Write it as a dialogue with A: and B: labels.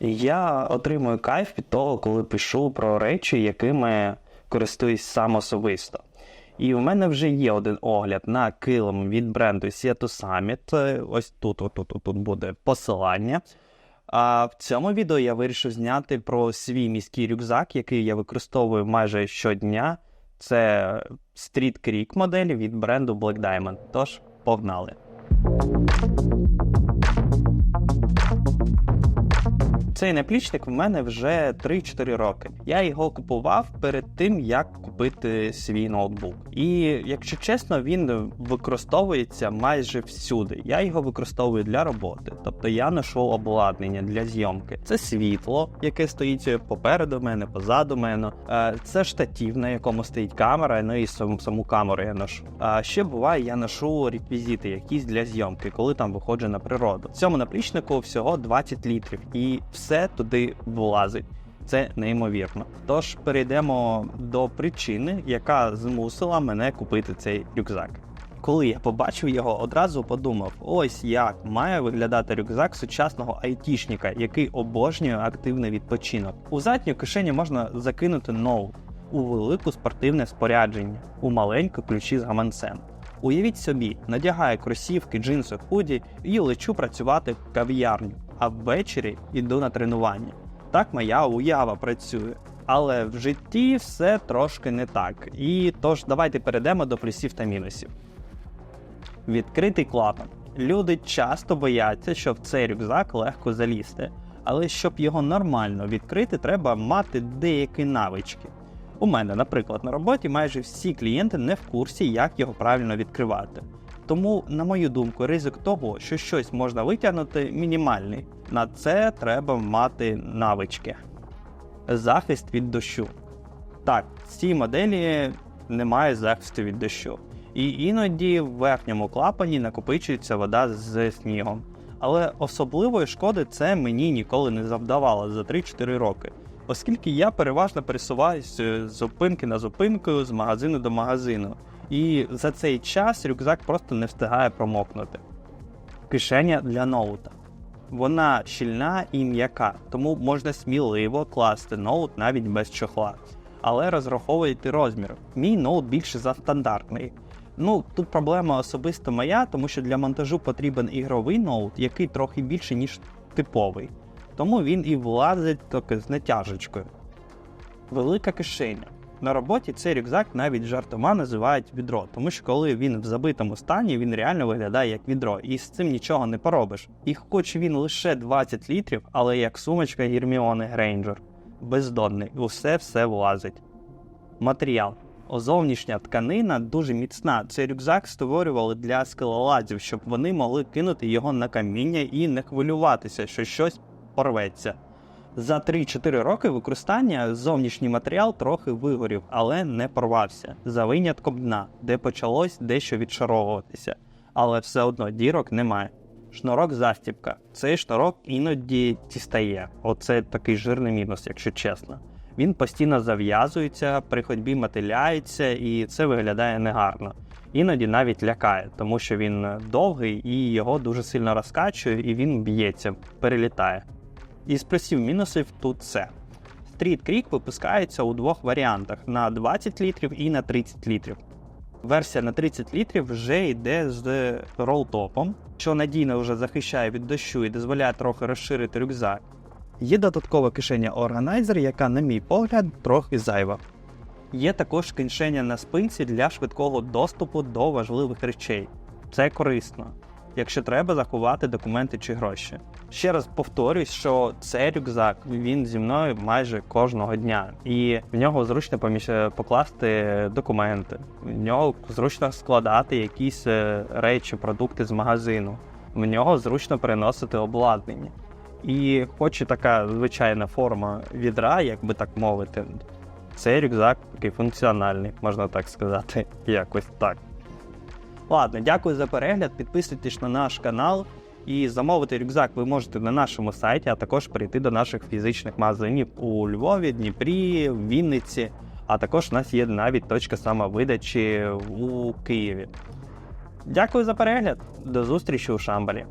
A: Я отримую кайф від того, коли пишу про речі, якими користуюсь сам особисто. І в мене вже є один огляд на килим від бренду Seattle Summit. Ось тут, отут, тут буде посилання. А в цьому відео я вирішив зняти про свій міський рюкзак, який я використовую майже щодня. Це Street Creek модель від бренду Black Diamond. Тож, погнали! Цей наплічник в мене вже 3-4 роки. Я його купував перед тим, як купити свій ноутбук. І якщо чесно, він використовується майже всюди. Я його використовую для роботи, тобто я ношу обладнання для зйомки. Це світло, яке стоїть попереду мене, позаду мене. Е, Це штатів, на якому стоїть камера, ну і саму, саму камеру я ношу. А ще буває, я ношу реквізити якісь для зйомки, коли там виходжу на природу. В цьому наплічнику всього 20 літрів, і все туди влазить. Це неймовірно. Тож перейдемо до причини, яка змусила мене купити цей рюкзак. Коли я побачив його, одразу подумав: ось як має виглядати рюкзак сучасного айтішника, який обожнює активний відпочинок. У задню кишені можна закинути ноут, у велику спортивне спорядження, у маленьку ключі з гаманцем. Уявіть собі, надягаю кросівки, джинси, худі і лечу працювати в кав'ярню, а ввечері йду на тренування. Так моя уява працює. Але в житті все трошки не так. І тож давайте перейдемо до плюсів та мінусів. Відкритий клапан. Люди часто бояться, що в цей рюкзак легко залізти, але щоб його нормально відкрити, треба мати деякі навички. У мене, наприклад, на роботі майже всі клієнти не в курсі, як його правильно відкривати. Тому, на мою думку, ризик того, що щось можна витягнути, мінімальний. На це треба мати навички. Захист від дощу. Так, в цій моделі немає захисту від дощу. І іноді в верхньому клапані накопичується вода з снігом. Але особливої шкоди це мені ніколи не завдавало за 3-4 роки, оскільки я переважно пересуваюся з зупинки на зупинку, з магазину до магазину. І за цей час рюкзак просто не встигає промокнути. Кишеня для ноута. Вона щільна і м'яка, тому можна сміливо класти ноут навіть без чохла. Але розраховуйте розмір. Мій ноут більше за стандартний. Ну, тут проблема особисто моя, тому що для монтажу потрібен ігровий ноут, який трохи більше, ніж типовий. Тому він і влазить тільки з натяжечкою. Велика кишеня. На роботі цей рюкзак навіть жартома називають відро, тому що коли він в забитому стані, він реально виглядає як відро, і з цим нічого не поробиш. І хоч він лише 20 літрів, але як сумочка Гірміони Грейнджер. Бездонний, усе все влазить. Матеріал. Зовнішня тканина дуже міцна. Цей рюкзак створювали для скелоладзів, щоб вони могли кинути його на каміння і не хвилюватися, що щось порветься. За 3-4 роки використання зовнішній матеріал трохи вигорів, але не порвався за винятком дна, де почалось дещо відшаровуватися. Але все одно дірок немає. Шнурок застібка. Цей шнурок іноді тістає. Оце такий жирний мінус, якщо чесно. Він постійно зав'язується, при ходьбі мотиляється, і це виглядає негарно. Іноді навіть лякає, тому що він довгий і його дуже сильно розкачує, і він б'ється, перелітає. Із плюсів-мінусів тут це. Street Creek випускається у двох варіантах: на 20 літрів і на 30 літрів. Версія на 30 літрів вже йде з ролтопом, що надійно вже захищає від дощу і дозволяє трохи розширити рюкзак. Є додаткова кишеня органайзер, яка, на мій погляд, трохи зайва. Є також кишеня на спинці для швидкого доступу до важливих речей. Це корисно, якщо треба заховати документи чи гроші. Ще раз повторюсь, що цей рюкзак він зі мною майже кожного дня, і в нього зручно поміж... покласти документи, в нього зручно складати якісь е, речі, продукти з магазину, в нього зручно переносити обладнання. І хоч і така звичайна форма відра, як би так мовити, цей рюкзак такий функціональний, можна так сказати, якось так. Ладно, дякую за перегляд. Підписуйтесь на наш канал. І замовити рюкзак ви можете на нашому сайті, а також прийти до наших фізичних магазинів у Львові, Дніпрі, Вінниці. А також у нас є навіть точка самовидачі у Києві. Дякую за перегляд. До зустрічі у Шамбалі.